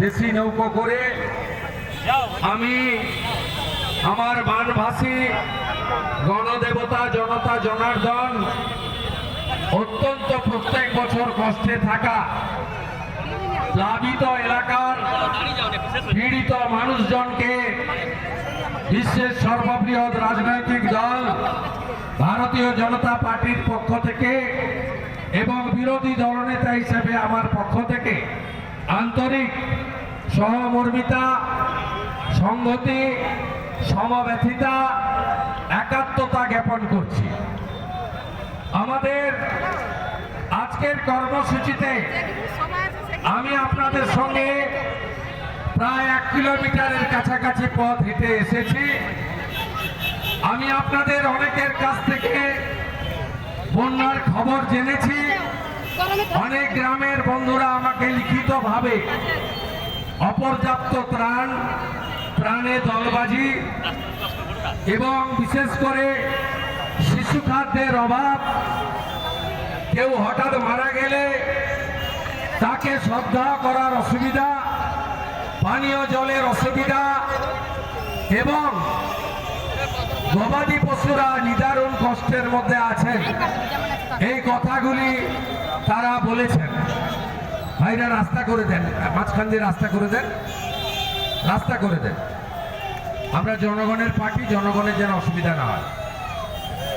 দেশি নৌকো করে আমি আমার বানভাসী গণদেবতা, জনতা, জনার্দন, অত্যন্ত প্রত্যেক বছর কষ্টে থাকা প্লাবিত এলাকার পীড়িত মানুষজনকে বিশ্বের সর্ববৃহৎ রাজনৈতিক দল, ভারতীয় জনতা পার্টির পক্ষ থেকে এবং বিরোধী দলনেতা হিসেবে আমার পক্ষ থেকে আন্তরিক সহমর্মিতা, সংহতি, সমব্যথিতা, একাত্মতা জ্ঞাপন করছি। আমাদের আজকের কর্মসূচিতে আমি আপনাদের সঙ্গে প্রায় এক কিলোমিটারের কাছাকাছি পথ হেঁটে এসেছি। আমি আপনাদের অনেকের কাছ থেকে বন্যার খবর জেনেছি। অনেক গ্রামের বন্ধুরা আমাকে লিখিতভাবে অপর্যাপ্ত ত্রাণ, প্রাণে দলবাজি এবং বিশেষ করে শিশু খাদ্যের অভাব। কেউ হঠাৎ মারা গেলে তাকে শ্রদ্ধা করার অসুবিধা, পানীয় জলের অসুবিধা এবং গবাদি পশুরা নিদারুণ কষ্টের মধ্যে আছেন। এই কথাগুলি তারা বলেছেন, ভাইরা রাস্তা করে দেন, মাঝখান দিয়ে রাস্তা করে দেন, রাস্তা করে দেন। আমরা জনগণের পার্টি, জনগণের যেন অসুবিধা না হয়।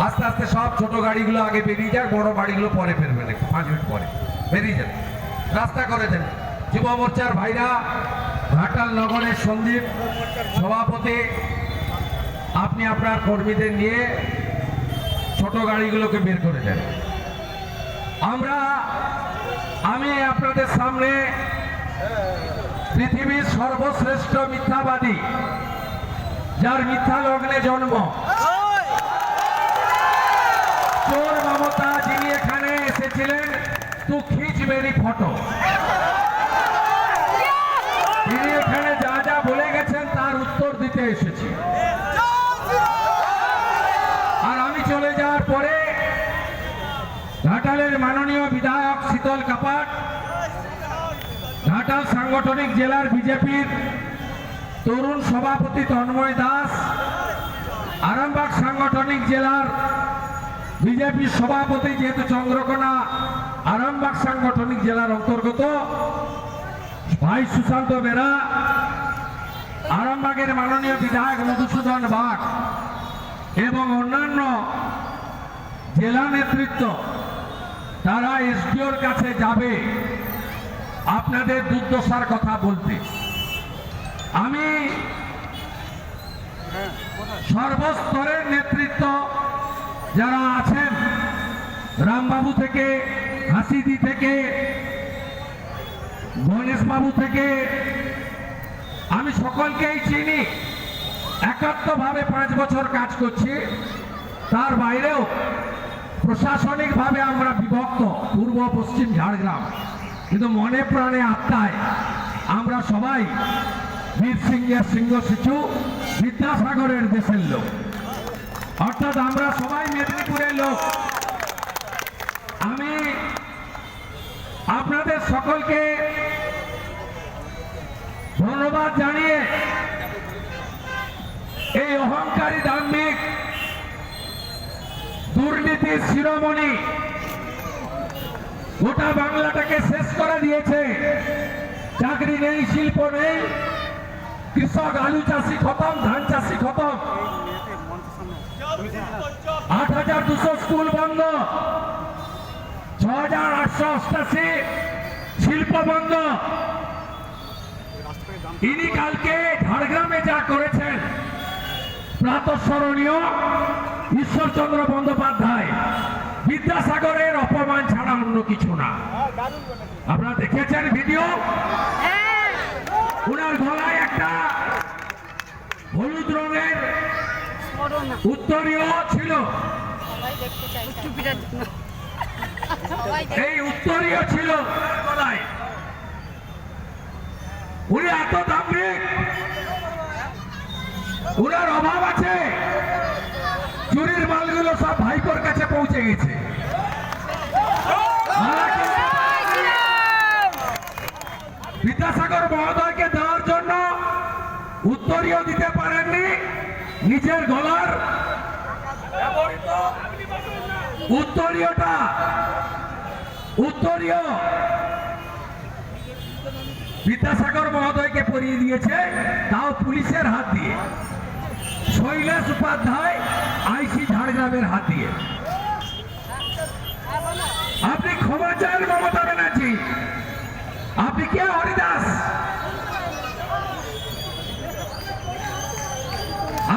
আস্তে আস্তে সব ছোট গাড়িগুলো আগে বেরিয়ে যাক, বড় গাড়িগুলো পরে ফেরবেন একটু, পাঁচ মিনিট পরে। বেরিয়ে যান। রাস্তা করে দেন। যুব মোর্চার ভাইরা, ঘাটাল নগরের সন্দীপ সভাপতি, আপনি আপনার কর্মীদের নিয়ে ছোট গাড়িগুলোকে বের করে দেন। আমরা, আমি আপনাদের সামনে পৃথিবীর সর্বশ্রেষ্ঠ মিথ্যাবাদী, যার মিথ্যা লগ্নে জন্ম। চোর মমতা যিনি এখানে এসেছিলেন, তু খিচ মেরি ফটো। ঘাটালের মাননীয় বিধায়ক শীতল কাপাট, ঘাটাল সাংগঠনিক জেলার বিজেপির তরুণ সভাপতি তন্ময় দাস, আরামবাগ সাংগঠনিক জেলার বিজেপির সভাপতি যেহেতু চন্দ্রকোনা, আরামবাগ সাংগঠনিক জেলার অন্তর্গত ভাই সুশান্ত বেরা, আরামবাগের মাননীয় বিধায়ক মধুসূদন বাগ এবং অন্যান্য জেলা নেতৃত্ব তারা এসডিওর কাছে যাবে। আপনাদের দুর্দশার কথা বলতে। আমি সর্বস্তরের নেতৃত্ব যারা আছেন, রামবাবু থেকে, হাসিদি থেকে, গণেশবাবু থেকে, আমি সকলকেই চিনি। একাত্মভাবে পাঁচ বছর কাজ করছি। তার বাইরেও প্রশাসনিকভাবে আমরা বিভক্ত, পূর্ব, পশ্চিম ঝাড়গ্রাম। কিন্তু মনে প্রাণে আত্মায় আমরা সবাই বীর সিংহের সিংহ শিশু, বিদ্যাসাগরের দেশের লোক। অর্থাৎ আমরা সবাই মেদিনীপুরের লোক। আমি আপনাদের সকলকে ধন্যবাদ জানিয়ে এই অহংকারী দাম্ভিক দুর্নীতির শিরোমণি। গোটা বাংলাটাকে শেষ করে দিয়েছে। চাকরি নেই, শিল্প নেই। কৃষক, আলু চাষি খতম, ধান চাষি খতম। আট হাজার দুশো স্কুল বন্ধ। ছ হাজার আটশো অষ্টাশি শিল্প বন্ধ। ইনি কালকে ঝাড়গ্রামে যা করেছেন, প্রাতঃস্মরণীয়। ঈশ্বরচন্দ্র বন্দ্যোপাধ্যায়, বিদ্যাসাগরের অপমান ছাড়া অন্য কিছু না। আপনারা দেখেছেন ভিডিও ওনার গলায় একটা হলুদ রঙের উত্তরীয় ছিল। এই উত্তরীয় ছিল গলায়। উনি এত দাম্ভিক উনার অভাব আছে চুরির মালগুলো সব ভাইপোর কাছে পৌঁছে গেছে। বিদ্যাসাগর মহোদয়কে দেওয়ার জন্য উত্তরীয় দিতে পারেননি, নিজের গলার উত্তরীয়টা, উত্তরীয় বিদ্যাসাগর মহোদয়কে পরিয়ে দিয়েছে, তাও পুলিশের হাত দিয়ে। শৈলেশ উপাধ্যায় আইসি ঝাড়গ্রামের হাত দিয়ে। আপনি ক্ষমা চান মমতা ব্যানার্জি। আপনি কে? হরিদাস।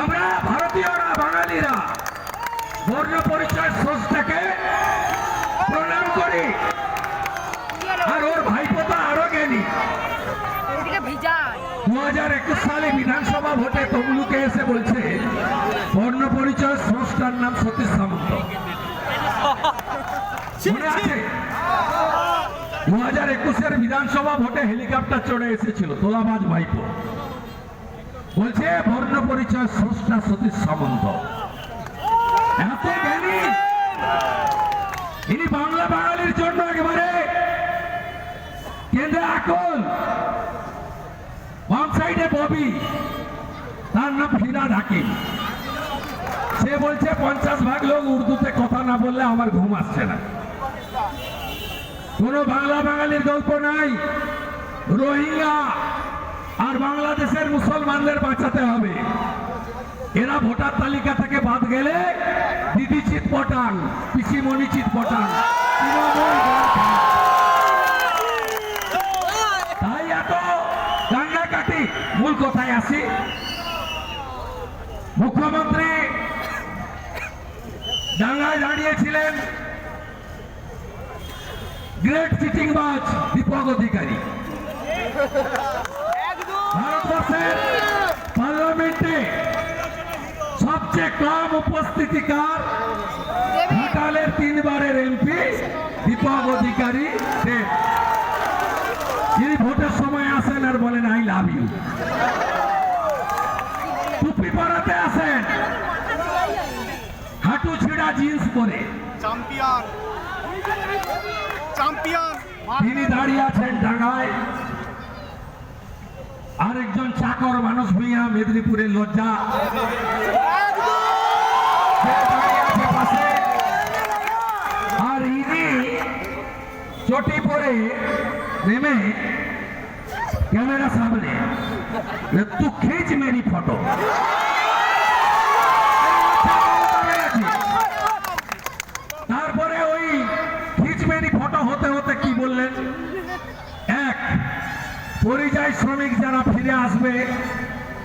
আমরা ভারতীয়রা বাঙালিরা বর্ণ পরিচয় সোর্সটাকে প্রণাম করি। আর ওর ভাইপোতা আরও ভিজায়। দু হাজার একুশ সালে বিধানসভা ভোটে তমলুকে এসে বলছে বর্ণ পরিচয় সংস্থার নাম সতীশ দু হাজার একুশের বিধানসভা ভোটে হেলিকপ্টার চড়ে এসেছিল তোলাবাজ ভাইপো। বলছে বর্ণ পরিচয় স্রষ্টা সতীশ সামন্ত। এত জ্ঞানী ইনি বাংলা বাঙালির জন্য একেবারে কেন্দ্রে আকল। বাম সাইডে ববি তার নাম ফিরাদ হাকিম সে বলছে পঞ্চাশ ভাগ লোক উর্দুতে কথা না বললে আমার ঘুম আসছে না। কোনো বাংলা বাঙালির গল্প নাই। রোহিঙ্গা আর বাংলাদেশের মুসলমানদের বাঁচাতে হবে। এরা ভোটার তালিকা থেকে বাদ গেলে দিদি চিত পটান, পিসিমণি চিত পটান। তাই এত কাটি। মূল কথায় আসি। মুখ্যমন্ত্রী দাঙ্গায় দাঁড়িয়েছিলেন। গ্রেট চিটিংবাজ দীপক অধিকারী। ভারতবর্ষের পার্লামেন্টে সবচেয়ে কম উপস্থিতিকার ঘাটালের তিনবারের এমপি দীপক অধিকারী যিনি ভোটের সময় আসেন আর বলেন, আই লাভ ইউ। টুপি পরাতে আসেন। হাঁটু ছিঁড়া জিন্স পরে। চ্যাম্পিয়ন। চ্যাম্পিয়ন তিনি দাঁড়িয়ে আছেন ডাঙায় আরেকজন চাকর মানুষ ভূঁইয়া মেদিনীপুরের লজ্জা। আর ইনি চটি পরে নেমে ক্যামেরা সামনে। তু খিচ মেরি ফটো তারপরে ওই খিচমেরি ফটো হতে হতে কি বললেন এক পরিযায়ী শ্রমিক যারা ফিরে আসবে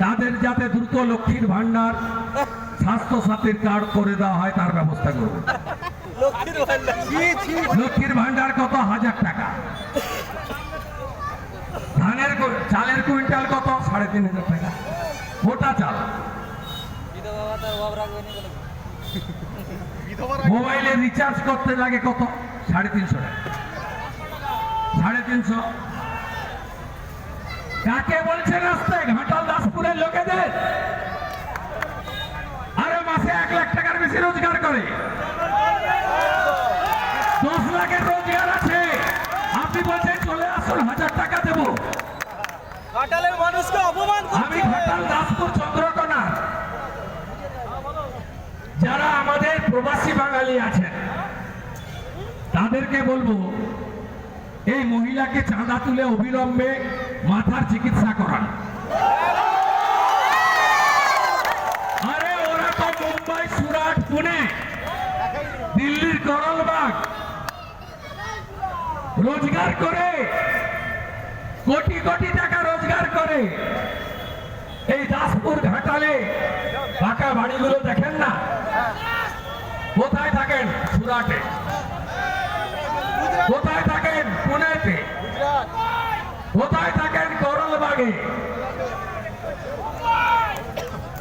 তাদের যাতে দ্রুত লক্ষ্মীর ভান্ডার স্বাস্থ্য সাথীর কার্ড করে দেওয়া হয় তার ব্যবস্থা করব। লক্ষ্মীর ভান্ডার কত? হাজার টাকা। ধানের চালের কুইন্টাল কত? সাড়ে তিন হাজার টাকা। গোটা চাল। মোবাইলে রিচার্জ করতে লাগে কত? সাড়ে তিনশো টাকা। সাড়ে তিনশো। কাকে বলছে রাস্তায় ঘাটাল দাসপুরের লোকেদের। আরে মাসে এক লাখ টাকার বেশি রোজগার করে। দশ লাখের রোজগার আছে। আপনি বলছেন চলে আসুন হাজার টাকা দেবো। ঘাটালের মানুষকে অপমান আমি ঘাটাল দাসপুর চন্দ্রকোনা। যারা আমাদের প্রবাসী বাঙালি আছেন তাদেরকে বলব এই মহিলাকে চাঁদা তুলে অবিলম্বে মাথার চিকিৎসা করান। আরে, ওরা তো মুম্বাই, সুরাট, পুনে, দিল্লির করলবাগ। রোজগার করে, কোটি কোটি টাকা রোজগার করে। এই দাসপুর ঘাটালে পাকা বাড়িগুলো দেখেন না? কোথায় থাকেন সুরাটে? কোথায় থাকেন পুনেতে? কোথায় থাকেন করলবাগে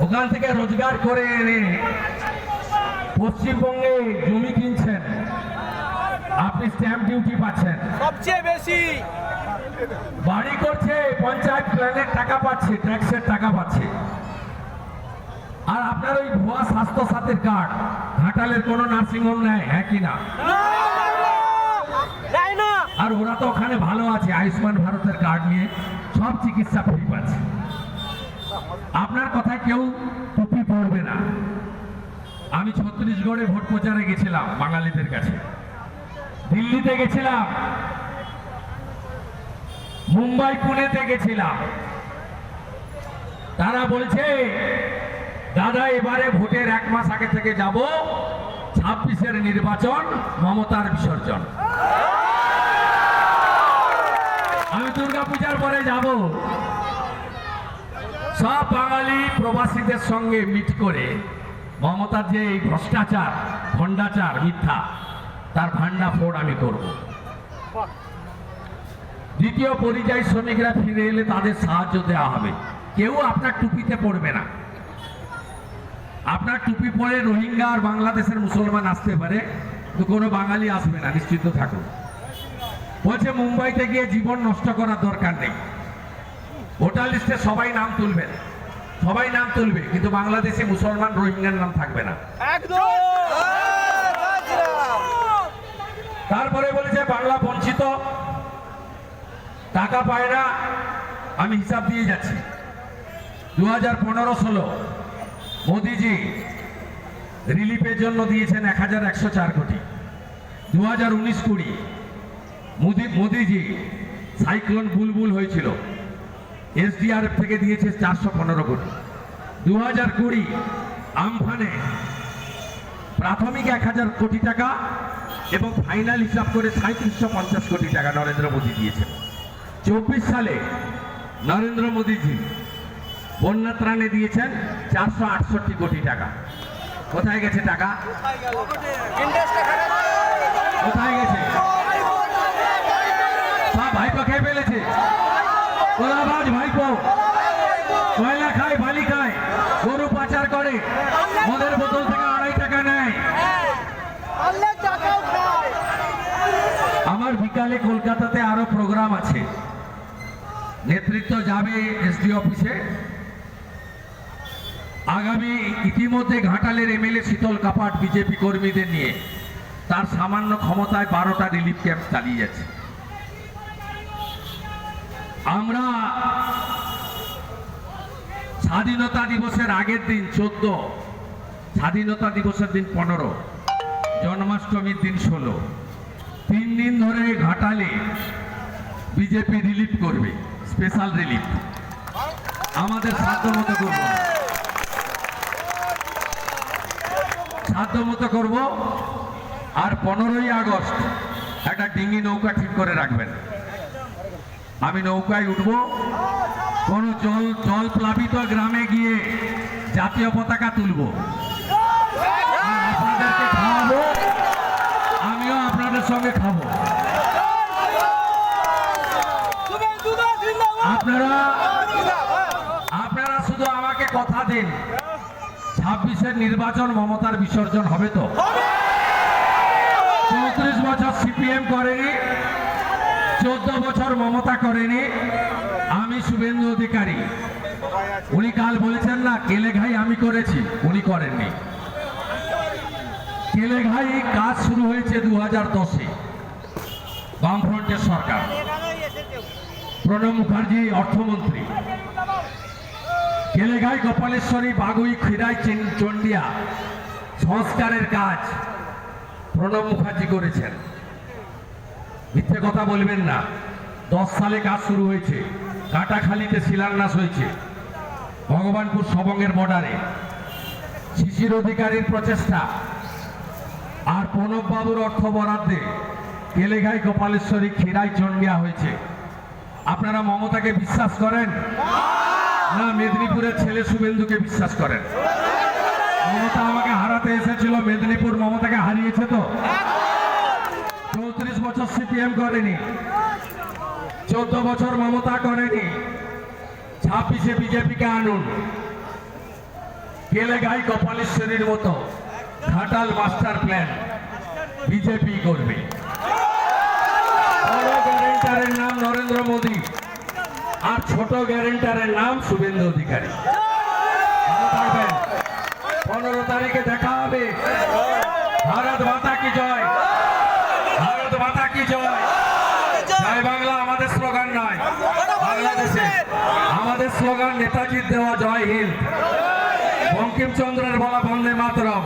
ওখান থেকে রোজগার করে এনে পশ্চিমবঙ্গে জমি কিনছেন আপনি স্ট্যাম্প ডিউটি পাচ্ছেন সবচেয়ে বেশি বাড়ি করছে পঞ্চায়েত প্ল্যানের টাকা পাচ্ছে ট্যাক্সের টাকা পাচ্ছে আর আপনার ওই ভুয়া স্বাস্থ্য সাথীর কার্ড ঘাটালের কোনো নার্সিংহোম নেয় হ্যাঁ কি না আর ওরা তো ওখানে ভালো আছে আয়ুষ্মান ভারতের কার্ড নিয়ে সব চিকিৎসা ফ্রি পাচ্ছে আপনার কথায় কেউ টুপি পড়বে না। আমি ছত্তিশগড়ে ভোট প্রচারে গেছিলাম বাঙালিদের কাছে। দিল্লিতে গেছিলাম। মুম্বাই, পুনেতে গেছিলাম। তারা বলছে, দাদা, এবারে ভোটের এক মাস আগে থেকে যাব। ছাব্বিশের নির্বাচন, মমতার বিসর্জন। আমি দুর্গা পূজার পরে যাব। সব বাঙালি প্রবাসীদের সঙ্গে মিট করে মমতার যে এই ভ্রষ্টাচার, ভণ্ডাচার, মিথ্যা, তার ভান্ডা ফোড় আমি করব। দ্বিতীয় পরিযায়ী শ্রমিকরা ফিরে এলে তাদের সাহায্য দেওয়া হবে। কেউ আপনার টুপিতে পড়বে না। আপনার টুপি পরে রোহিঙ্গা আর বাংলাদেশের মুসলমান আসতে পারে তো কোনো বাঙালি আসবে না নিশ্চিত থাকুন। বলছে মুম্বাইতে গিয়ে জীবন নষ্ট করার দরকার নেই। ভোটার লিস্টে সবাই নাম তুলবেন সবাই নাম তুলবে, কিন্তু বাংলাদেশি মুসলমান রোহিঙ্গার নাম থাকবে না। তারপরে বলেছে বাংলা বঞ্চিত, টাকা পায় না, আমি হিসাব দিয়ে যাচ্ছি। দু হাজার পনেরো ষোলো, মোদিজি রিলিফের জন্য দিয়েছেন এক হাজার একশো চার কোটি। দু হাজার উনিশ কুড়ি মোদি, মোদিজি, সাইক্লোন বুলবুল হয়েছিল। এসডিআরএফ থেকে দিয়েছে চারশো পনেরো কোটি দু হাজার কুড়ি আমফানে প্রাথমিক এক হাজার কোটি টাকা এবং ফাইনাল হিসাব করে সাঁত্রিশশো পঞ্চাশ কোটি টাকা নরেন্দ্র মোদী দিয়েছেন। চব্বিশ সালে নরেন্দ্র মোদীজি বন্যা ত্রাণে দিয়েছেন চারশো আটষট্টি কোটি টাকা। কোথায় গেছে টাকা? কোথায় গেছে? সব খেয়ে ফেলেছে। কোলাবাজ ভাইপো কয়লা খায় বালি খায় গরু পাচার করে, মদের বোতল থেকে আড়াই টাকা নেয়। আমার বিকালে কলকাতাতে আরও প্রোগ্রাম আছে। নেতৃত্ব যাবে এসডি অফিসে। আগামী ইতিমধ্যে ঘাটালের এমএলএ শীতল কাপাট বিজেপি কর্মীদের নিয়ে, তার সামান্য ক্ষমতায় বারোটা রিলিফ ক্যাম্প চালিয়ে যাচ্ছে। আমরা স্বাধীনতা দিবসের আগের দিন চোদ্দ, স্বাধীনতা দিবসের দিন পনেরো, জন্মাষ্টমীর দিন ষোলো। তিন দিন ধরে ঘাটালে বিজেপি রিলিফ করবে স্পেশাল রিলিফ আমাদের সাধ্য মতো করব। সাধ্য মতো করব। আর পনেরোই আগস্ট একটা ডিঙি নৌকা ঠিক করে রাখবেন। আমি নৌকায় উঠব। কোন জল জল প্লাবিত গ্রামে গিয়ে জাতীয় পতাকা তুলব। আমিও আপনাদের সঙ্গে খাব। আপনারা আপনারা শুধু আমাকে কথা দিন। ছাব্বিশের নির্বাচন মমতার বিসর্জন হবে তো? চৌত্রিশ বছর সিপিএম করেনি। চোদ্দ বছর মমতা করেনি, আমি শুভেন্দু অধিকারী। উনি কাল বলেছেন না কেলেঘাই আমি করেছি, উনি করেননি। কেলেঘাই কাজ শুরু হয়েছে দু হাজার দশে, বামফ্রন্টের সরকার। প্রণব মুখার্জি, অর্থমন্ত্রী। কেলেঘাই গোপালেশ্বরী, বাগুই খিরাই চিন- চন্ডিয়া সংস্কারের কাজ প্রণব মুখার্জি করেছেন। মিথ্যে কথা বলবেন না। দশ সালে কাজ শুরু হয়েছে। কাটাখালিতে শিলান্যাস হয়েছে। ভগবানপুর সবঙ্গের বর্ডারে শিশির অধিকারীর প্রচেষ্টা। আর প্রণব বাবুর অর্থ বরাদ্দে কেলেঘাই গোপালেশ্বরী খিরাই চন্ডিয়া হয়েছে। আপনারা মমতাকে বিশ্বাস করেন? না মেদিনীপুরের ছেলে শুভেন্দুকে বিশ্বাস করেন? মমতা আমাকে হারাতে এসেছিল, মেদিনীপুর মমতাকে হারিয়েছে তো? বছর সিপিএম করেনি। চোদ্দ বছর মমতা করেনি। ছাব্বিশে বিজেপিকে আনুন। কেলেগাই কপালেশ্বরীর মতো। Ghatal master plan. বিজেপি করবে। গ্যারেন্টারের নাম নরেন্দ্র মোদী। আর ছোট গ্যারেন্টারের নাম শুভেন্দু অধিকারী। পনেরো তারিখে দেখা হবে। ভারত মাতা কি জয় ভারত মাতা কি জয় জয় বাংলা আমাদের স্লোগান নয় বাংলাদেশে আমাদের স্লোগান নেতাজির দেওয়া জয় হিন্দ। বঙ্কিমচন্দ্রের বলা বন্দে মাতরম।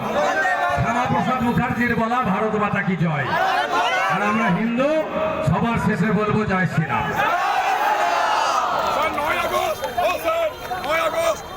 শ্যামাপ্রসাদ মুখার্জির বলা ভারত মাতা কি জয়। আর আমরা হিন্দু, সবার শেষে বলব জয় শ্রীরাম।